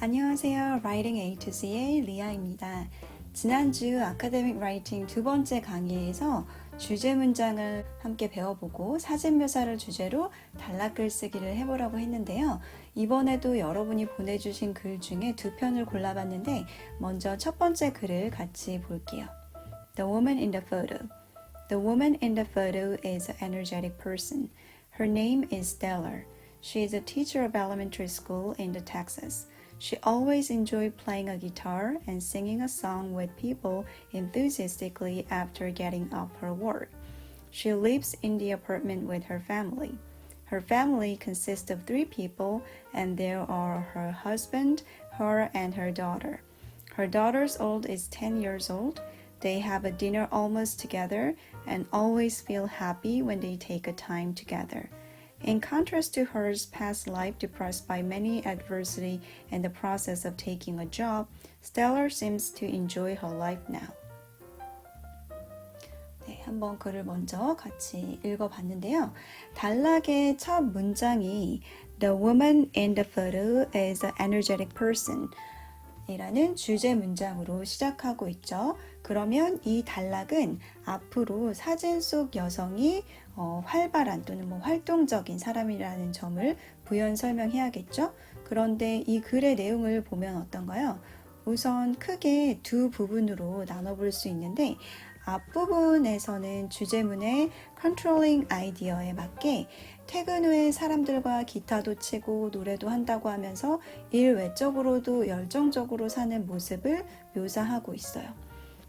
안녕하세요. Writing A to C의 리아입니다. 지난주 아카데믹 라이팅 두 번째 강의에서 주제 문장을 함께 배워보고 사진 묘사를 주제로 단락글 쓰기를 해보라고 했는데요. 이번에도 여러분이 보내주신 글 중에 두 편을 골라봤는데 먼저 첫 번째 글을 같이 볼게요. The woman in the photo. The woman in the photo is an energetic person. Her name is Stellar. She is a teacher of elementary school in the Texas. She always enjoyed playing a guitar and singing a song with people enthusiastically after getting off her work. She lives in the apartment with her family. Her family consists of three people, and there are her husband, her, and her daughter. Her daughter's old is 10 years old. They have a dinner almost together and always feel happy when they take a time together. In contrast to her past life depressed by many adversity and the process of taking a job, Stellar seems to enjoy her life now. 네, 한번 글을 먼저 같이 읽어봤는데요. 단락의 첫 문장이 The woman in the photo is an energetic person. 이라는 주제 문장으로 시작하고 있죠. 그러면 이 단락은 앞으로 사진 속 여성이 어, 활발한 또는 뭐 활동적인 사람이라는 점을 부연 설명해야겠죠. 그런데 이 글의 내용을 보면 어떤가요? 우선 크게 두 부분으로 나눠볼 수 있는데 앞부분에서는 주제문의 컨트롤링 아이디어에 맞게 퇴근 후에 사람들과 기타도 치고 노래도 한다고 하면서 일 외적으로도 열정적으로 사는 모습을 묘사하고 있어요.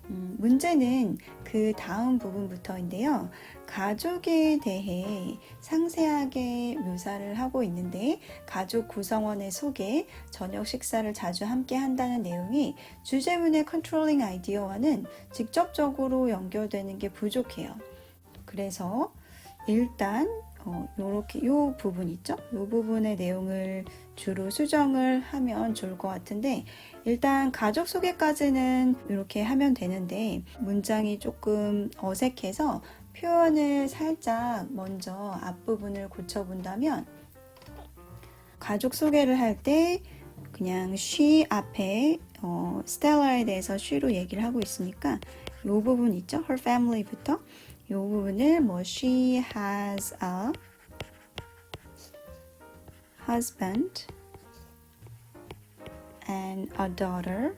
음, 문제는 그 다음 부분부터인데요. 가족에 대해 상세하게 묘사를 하고 있는데 가족 구성원의 소개, 저녁 식사를 자주 함께 한다는 내용이 주제문의 컨트롤링 아이디어와는 직접적으로 연결되는 게 부족해요. 그래서 일단 어, 요렇게 요 부분 있죠? 요 부분의 내용을 주로 수정을 하면 좋을 것 같은데 일단 가족 소개까지는 이렇게 하면 되는데 문장이 조금 어색해서 표현을 살짝 먼저 앞부분을 고쳐본다면 가족 소개를 할 때 그냥 she 앞에 어, 스텔라에 대해서 she로 얘기를 하고 있으니까 이 부분 있죠? her family부터 이 부분을 뭐 she has a husband and a daughter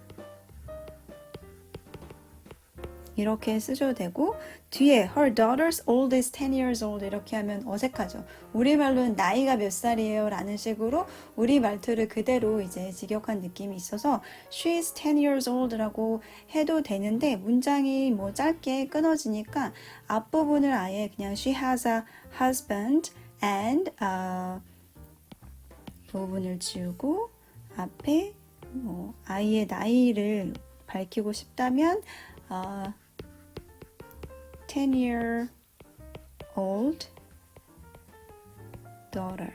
이렇게 쓰셔도 되고 뒤에 her daughter's old is 10 years old 이렇게 하면 어색하죠. 우리말로는 나이가 몇 살이에요 라는 식으로 우리 말투를 그대로 이제 직역한 느낌이 있어서 she's 10 years old라고 해도 되는데 문장이 뭐 짧게 끊어지니까 앞부분을 아예 그냥 she has a husband and uh, 부분을 지우고 앞에 뭐 아이의 나이를 밝히고 싶다면 어, 10 year old daughter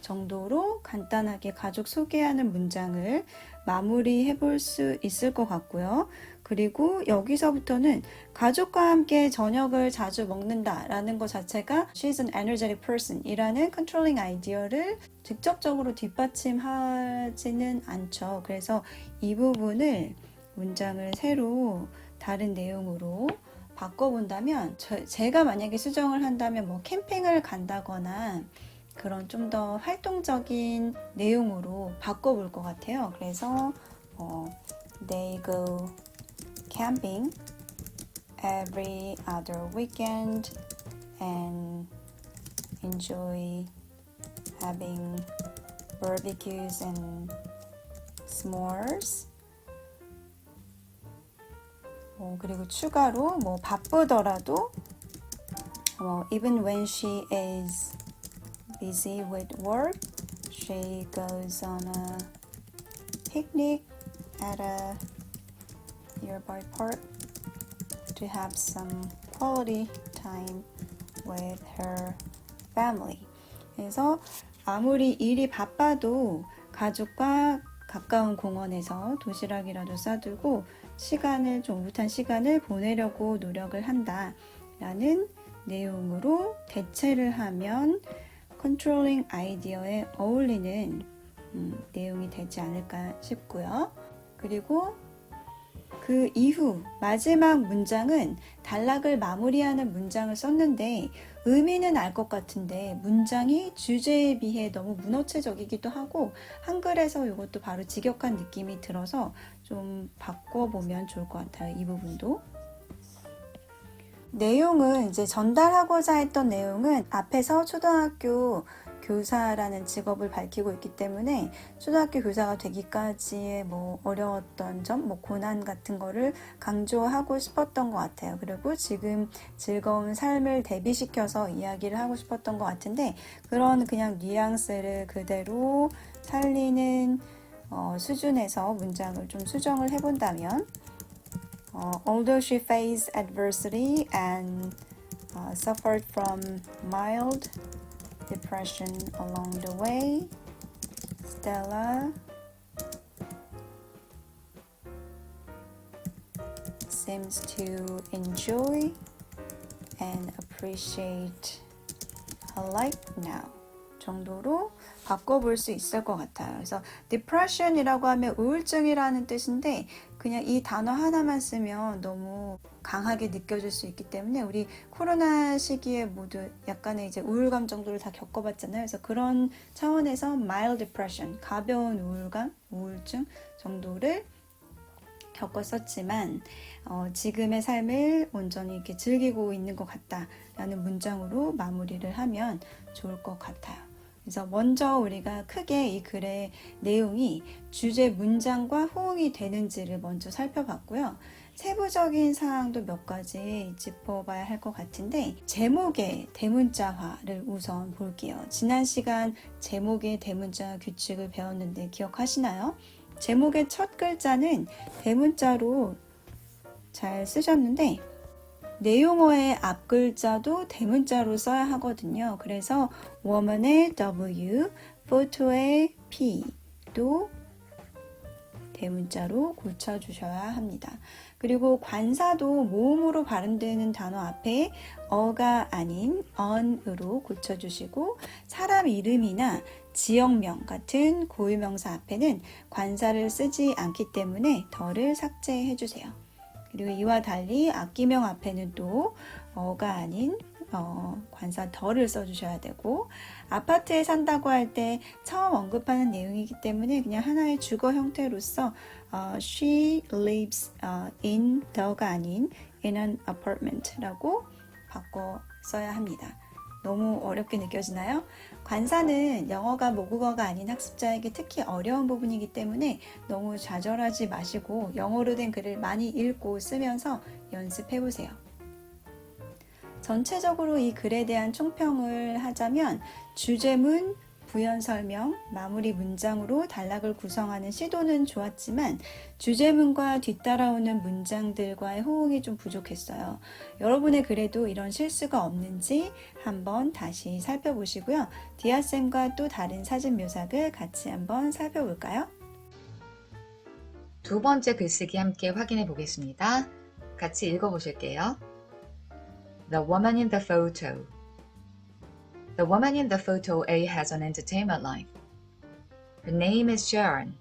정도로 간단하게 가족 소개하는 문장을 마무리해 볼 수 있을 것 같고요. 그리고 여기서부터는 가족과 함께 저녁을 자주 먹는다라는 것 자체가 she's an energetic person 이라는 컨트롤링 아이디어를 직접적으로 뒷받침하지는 않죠. 그래서 이 부분을 문장을 새로 다른 내용으로 바꿔본다면 저, 제가 만약에 수정을 한다면 뭐 캠핑을 간다거나 그런 좀 더 활동적인 내용으로 바꿔볼 것 같아요. 그래서 어, they go camping every other weekend and enjoy having barbecues and s'mores. 어, 그리고 추가로 뭐 바쁘더라도 뭐 even when she is busy with work, she goes on a picnic at a nearby park to have some quality time with her family. 그래서 아무리 일이 바빠도 가족과 가까운 공원에서 도시락이라도 싸들고 시간을 좀 오붓한 시간을 보내려고 노력을 한다 라는 내용으로 대체를 하면 컨트롤링 아이디어에 어울리는 음, 내용이 되지 않을까 싶고요. 그리고 그 이후 마지막 문장은 단락을 마무리하는 문장을 썼는데 의미는 알 것 같은데 문장이 주제에 비해 너무 문어체적이기도 하고 한글에서 이것도 바로 직역한 느낌이 들어서 좀 바꿔보면 좋을 것 같아요. 이 부분도. 내용은 이제 전달하고자 했던 내용은 앞에서 초등학교 교사라는 직업을 밝히고 있기 때문에 초등학교 교사가 되기까지의 뭐 어려웠던 점, 뭐 고난 같은 거를 강조하고 싶었던 것 같아요. 그리고 지금 즐거운 삶을 대비시켜서 이야기를 하고 싶었던 것 같은데 그런 그냥 뉘앙스를 그대로 살리는 어, 수준에서 문장을 좀 수정을 해본다면 어, although she faced adversity and uh, suffered from mild depression along the way, Stella seems to enjoy and appreciate her life now. 정도로 바꿔볼 수 있을 것 같아요. 그래서 depression이라고 하면 우울증이라는 뜻인데 그냥 이 단어 하나만 쓰면 너무 강하게 느껴질 수 있기 때문에 우리 코로나 시기에 모두 약간의 이제 우울감 정도를 다 겪어봤잖아요. 그래서 그런 차원에서 mild depression, 가벼운 우울감, 우울증 정도를 겪었었지만 어, 지금의 삶을 온전히 이렇게 즐기고 있는 것 같다라는 문장으로 마무리를 하면 좋을 것 같아요. 그래서 먼저 우리가 크게 이 글의 내용이 주제 문장과 호응이 되는지를 먼저 살펴봤고요. 세부적인 사항도 몇 가지 짚어봐야 할 것 같은데 제목의 대문자화를 우선 볼게요. 지난 시간 제목의 대문자 규칙을 배웠는데 기억하시나요? 제목의 첫 글자는 대문자로 잘 쓰셨는데 내용어의 앞 글자도 대문자로 써야 하거든요. 그래서 woman의 W, photo의 P도 대문자로 고쳐주셔야 합니다. 그리고 관사도 모음으로 발음되는 단어 앞에 어가 아닌 on으로 고쳐주시고 사람 이름이나 지역명 같은 고유명사 앞에는 관사를 쓰지 않기 때문에 덜을 삭제해 주세요. 그리고 이와 달리 악기명 앞에는 또 어가 아닌 어, 관사 덜을 써주셔야 되고 아파트에 산다고 할 때 처음 언급하는 내용이기 때문에 그냥 하나의 주거 형태로서 어, she lives 어, in the가 아닌 in an apartment라고 바꿔 써야 합니다. 너무 어렵게 느껴지나요? 관사는 영어가 모국어가 아닌 학습자에게 특히 어려운 부분이기 때문에 너무 좌절하지 마시고 영어로 된 글을 많이 읽고 쓰면서 연습해 보세요. 전체적으로 이 글에 대한 총평을 하자면 주제문, 부연 설명, 마무리 문장으로 단락을 구성하는 시도는 좋았지만 주제문과 뒤따라오는 문장들과의 호응이 좀 부족했어요. 여러분의 글에도 이런 실수가 없는지 한번 다시 살펴보시고요. 디아쌤과 또 다른 사진 묘사글 같이 한번 살펴볼까요? 두 번째 글쓰기 함께 확인해 보겠습니다. 같이 읽어 보실게요. The woman in the photo. The woman in the photo A has an entertainment life. Her name is Sharon.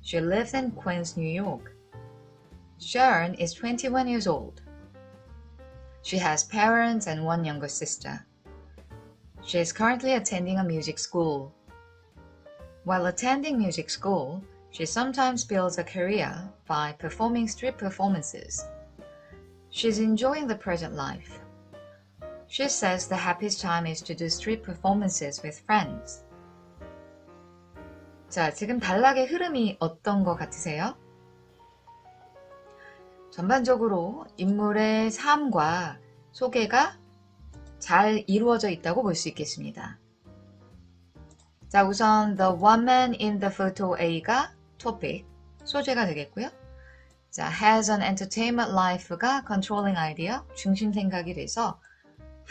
She lives in Queens, New York. Sharon is 21 years old. She has parents and one younger sister. She is currently attending a music school. While attending music school, she sometimes builds a career by performing street performances. She's enjoying the present life. She says the happiest time is to do street performances with friends. 자, 지금 단락의 흐름이 어떤 것 같으세요? 전반적으로 인물의 삶과 소개가 잘 이루어져 있다고 볼 수 있겠습니다. 자, 우선 The Woman in the Photo A가 토픽, 소재가 되겠고요. 자, Has an Entertainment Life가 Controlling Idea, 중심 생각이 돼서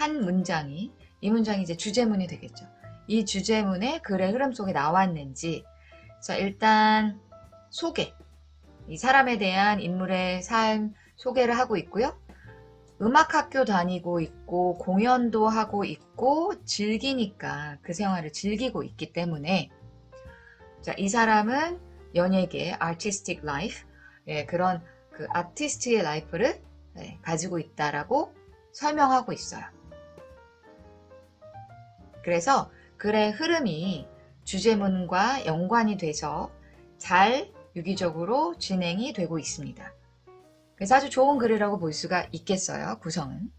한 문장이, 이 문장이 이제 주제문이 되겠죠. 이 주제문의 글의 흐름 속에 나왔는지, 자, 일단 소개. 이 사람에 대한 인물의 삶 소개를 하고 있고요. 음악학교 다니고 있고, 공연도 하고 있고, 즐기니까 그 생활을 즐기고 있기 때문에 자, 이 사람은 연예계, artistic life, 예, 그런 그 아티스트의 라이프를 예, 가지고 있다라고 설명하고 있어요. 그래서 글의 흐름이 주제문과 연관이 돼서 잘 유기적으로 진행이 되고 있습니다. 그래서 아주 좋은 글이라고 볼 수가 있겠어요, 구성은.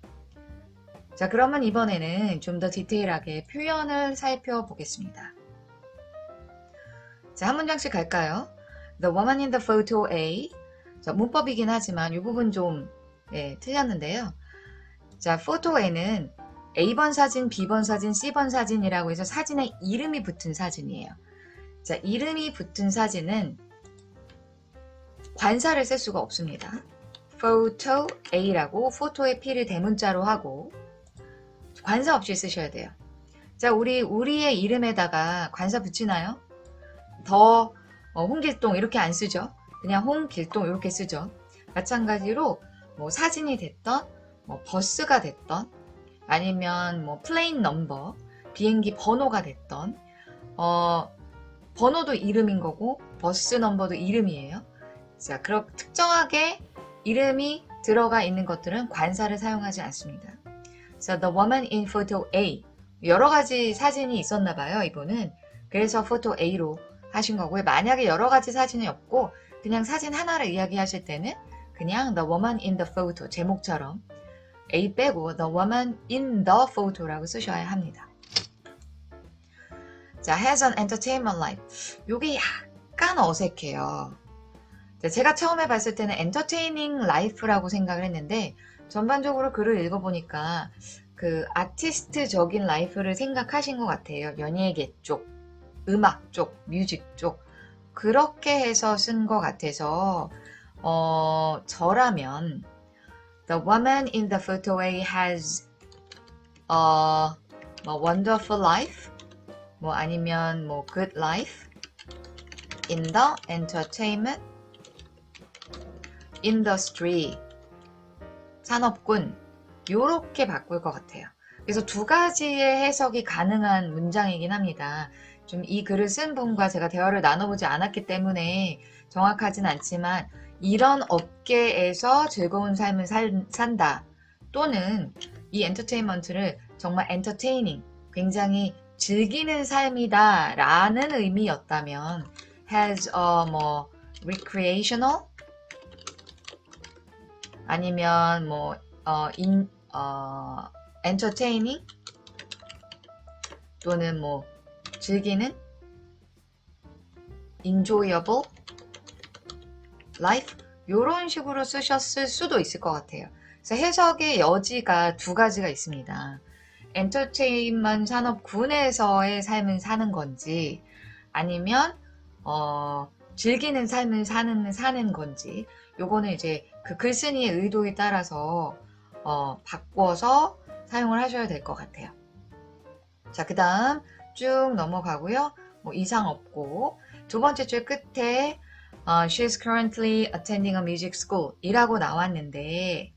자, 그러면 이번에는 좀 더 디테일하게 표현을 살펴보겠습니다. 자, 한 문장씩 갈까요? The woman in the photo A. 자, 문법이긴 하지만 이 부분 좀 예, 틀렸는데요. 자, 포토 A는 A번 사진, B번 사진, C번 사진이라고 해서 사진에 이름이 붙은 사진이에요. 자, 이름이 붙은 사진은 관사를 쓸 수가 없습니다. photo A라고 포토의 P를 대문자로 하고 관사 없이 쓰셔야 돼요. 자, 우리 우리의 이름에다가 관사 붙이나요? 더 어, 홍길동 이렇게 안 쓰죠. 그냥 홍길동 이렇게 쓰죠. 마찬가지로 뭐 사진이 됐던 뭐 버스가 됐던 아니면 뭐 플레인 넘버 비행기 번호가 됐던 어 번호도 이름인 거고 버스 넘버도 이름이에요. 자, 그렇 특정하게 이름이 들어가 있는 것들은 관사를 사용하지 않습니다. So the woman in photo A 여러 가지 사진이 있었나 봐요, 이분은. 그래서 포토 A로 하신 거고요. 만약에 여러 가지 사진이 없고 그냥 사진 하나를 이야기하실 때는 그냥 the woman in the photo 제목처럼 A 빼고 the woman in the photo라고 쓰셔야 합니다. 자, has an entertainment life. 요게 약간 어색해요. 자, 제가 처음에 봤을 때는 entertaining life라고 생각을 했는데 전반적으로 글을 읽어보니까 그 아티스트적인 라이프를 생각하신 것 같아요. 연예계 쪽, 음악 쪽, 뮤직 쪽 그렇게 해서 쓴 것 같아서 어, 저라면 The woman in the photo A has a 뭐 wonderful life 뭐 아니면 뭐 good life in the entertainment industry 산업군 요렇게 바꿀 것 같아요. 그래서 두 가지의 해석이 가능한 문장이긴 합니다. 좀 이 글을 쓴 분과 제가 대화를 나눠보지 않았기 때문에 정확하진 않지만 이런 업계에서 즐거운 삶을 살, 산다. 또는 이 엔터테인먼트를 정말 엔터테이닝 굉장히 즐기는 삶이다 라는 의미였다면 has a 뭐 recreational 아니면 뭐 어, 인, 어, entertaining 또는 뭐 즐기는 enjoyable life 이런 식으로 쓰셨을 수도 있을 것 같아요. 그래서 해석의 여지가 두 가지가 있습니다. 엔터테인먼트 산업군에서의 삶을 사는 건지 아니면 어, 즐기는 삶을 사는 사는 건지 요거는 이제 그 글쓴이의 의도에 따라서 어, 바꿔서 사용을 하셔야 될 것 같아요. 자, 그 다음 쭉 넘어가고요. 뭐 이상 없고 두 번째 줄 끝에 어, She's currently attending a music school 이라고 나왔는데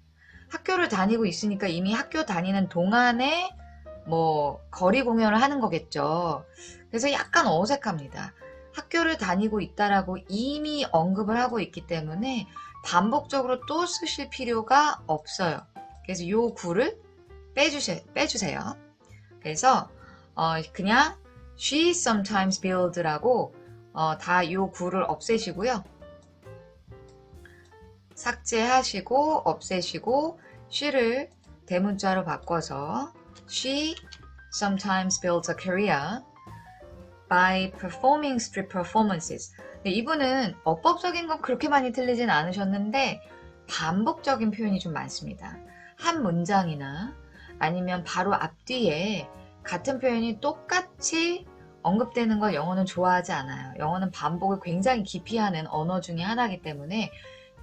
학교를 다니고 있으니까 이미 학교 다니는 동안에 뭐 거리 공연을 하는 거겠죠. 그래서 약간 어색합니다. 학교를 다니고 있다라고 이미 언급을 하고 있기 때문에 반복적으로 또 쓰실 필요가 없어요. 그래서 이 구를 빼주세, 빼주세요. 그래서 어, 그냥 she sometimes build라고 어, 다이 구를 없애시고요. 삭제하시고 없애시고 she를 대문자로 바꿔서 she sometimes builds a career by performing street performances. 네, 이분은 어법적인 건 그렇게 많이 틀리진 않으셨는데 반복적인 표현이 좀 많습니다. 한 문장이나 아니면 바로 앞뒤에 같은 표현이 똑같이 언급되는 걸 영어는 좋아하지 않아요. 영어는 반복을 굉장히 기피하는 언어 중에 하나이기 때문에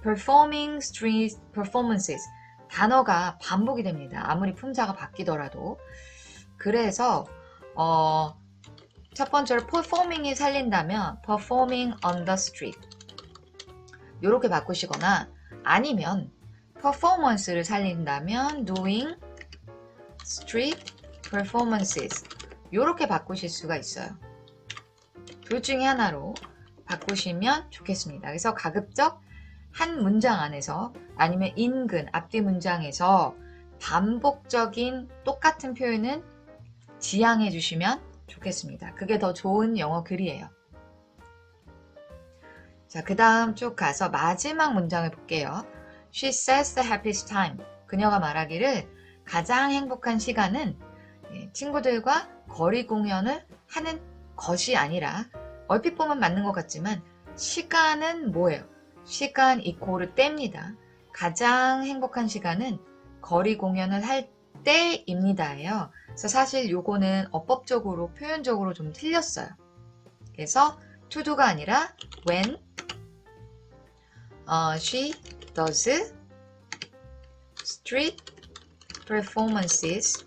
performing street performances 단어가 반복이 됩니다. 아무리 품사가 바뀌더라도. 그래서 어, 첫 번째로 performing이 살린다면 performing on the street 이렇게 바꾸시거나 아니면 performance를 살린다면 doing street performances 이렇게 바꾸실 수가 있어요. 둘 중에 하나로 바꾸시면 좋겠습니다. 그래서 가급적 한 문장 안에서 아니면 인근 앞뒤 문장에서 반복적인 똑같은 표현은 지양해 주시면 좋겠습니다. 그게 더 좋은 영어 글이에요. 자, 그 다음 쭉 가서 마지막 문장을 볼게요. She says the happiest time. 그녀가 말하기를 가장 행복한 시간은 예, 친구들과 거리 공연을 하는 것이 아니라 얼핏 보면 맞는 것 같지만 시간은 뭐예요? 시간 이코르 때입니다. 가장 행복한 시간은 거리 공연을 할 때입니다예요. 그래서 사실 요거는 어법적으로 표현적으로 좀 틀렸어요. 그래서 to do가 아니라 when 어, she does street performances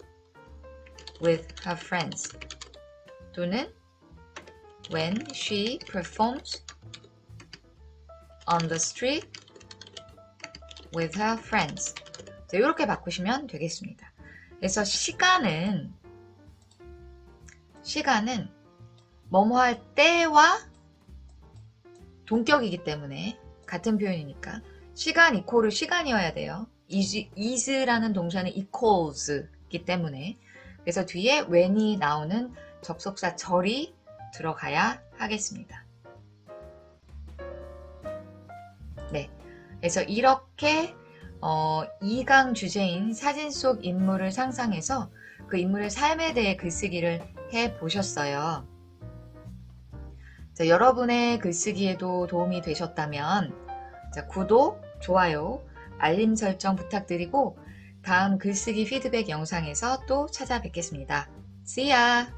with her friends 또는 when she performs on the street with her friends 자, 이렇게 바꾸시면 되겠습니다. 그래서 시간은 시간은 뭐뭐 할 때와 동격이기 때문에 같은 표현이니까 시간 이코르 시간이어야 돼요. is, is라는 동사는 equals이기 때문에 그래서 뒤에 when이 나오는 접속사 절이 들어가야 하겠습니다. 네. 그래서 이렇게 어, 2강 주제인 사진 속 인물을 상상해서 그 인물의 삶에 대해 글쓰기를 해 보셨어요. 자, 여러분의 글쓰기에도 도움이 되셨다면 자, 구독, 좋아요, 알림 설정 부탁드리고 다음 글쓰기 피드백 영상에서 또 찾아뵙겠습니다. See ya!